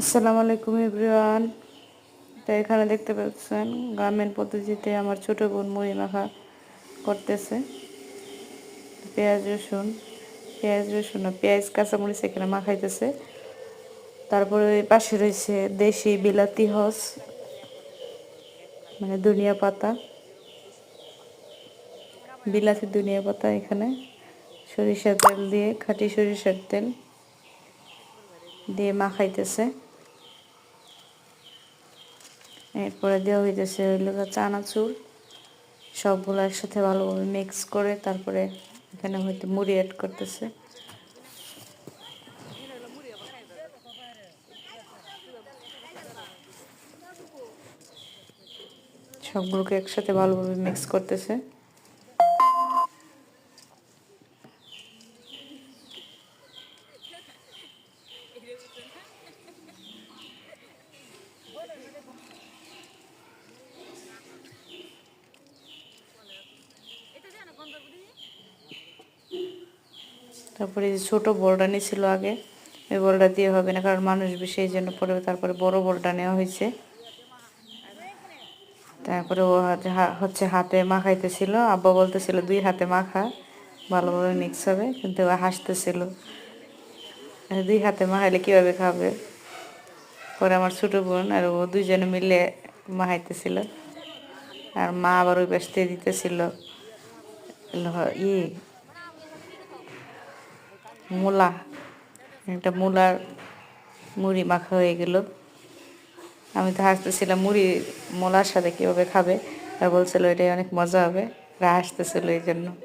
আসসালামু আলাইকুম এভরিওয়ান। তো এখানে দেখতে পাচ্ছেন গ্রামীণ পদ্ধতিতে আমার ছোট বোন মুড়ি মাখা করতেছে। পেঁয়াজ, রসুন পেঁয়াজ রসুন পেঁয়াজ, কাঁচামরিচ এখানে মাখাইতেছে তারপরে পাশে রয়েছে দেশি বিলাতি হস মানে ধনিয়া পাতা। বিলাতি দুনিয়া পাতা এখানে। সরিষার তেল দিয়ে, খাঁটি সরিষার তেল দিয়ে মাখাইতেছে এরপরে দেওয়া হইতেছে হইল চানাচুর। সবগুলো একসাথে ভালোভাবে মিক্স করে তারপরে এখানে হয়তো মুড়ি অ্যাড করতেছে। সবগুলোকে একসাথে ভালোভাবে মিক্স করতেছে। তারপরে যে ছোটো বলটা নিয়েছিল আগে ওই বলটা দিয়ে হবে না, কারণ মানুষ বেশি এই জন্য পরে তারপরে বড় বলটা নেওয়া হয়েছে। তারপরে ও হচ্ছে হাতে মাখাইতেছিল আব্বা বলতেছিল, দুই হাতে মাখা ভালোভাবে মিক্স হবে। কিন্তু ও হাসতেছিল, দুই হাতে মাখাইলে কীভাবে খাবে? পরে আমার ছোটো বোন আর ও দুইজনে মিলে মাখাইতেছিল আর মা আবার ওই পাশ দিতেছিল ই মূলা, একটা মূলার মুড়ি মাখা হয়ে গেল। আমি তো হাসতেছিলাম, মুড়ি মূলার সাথে কীভাবে খাবে? তা বলছিল, এটাই অনেক মজা হবে। রা হাসতেছিল এই জন্য।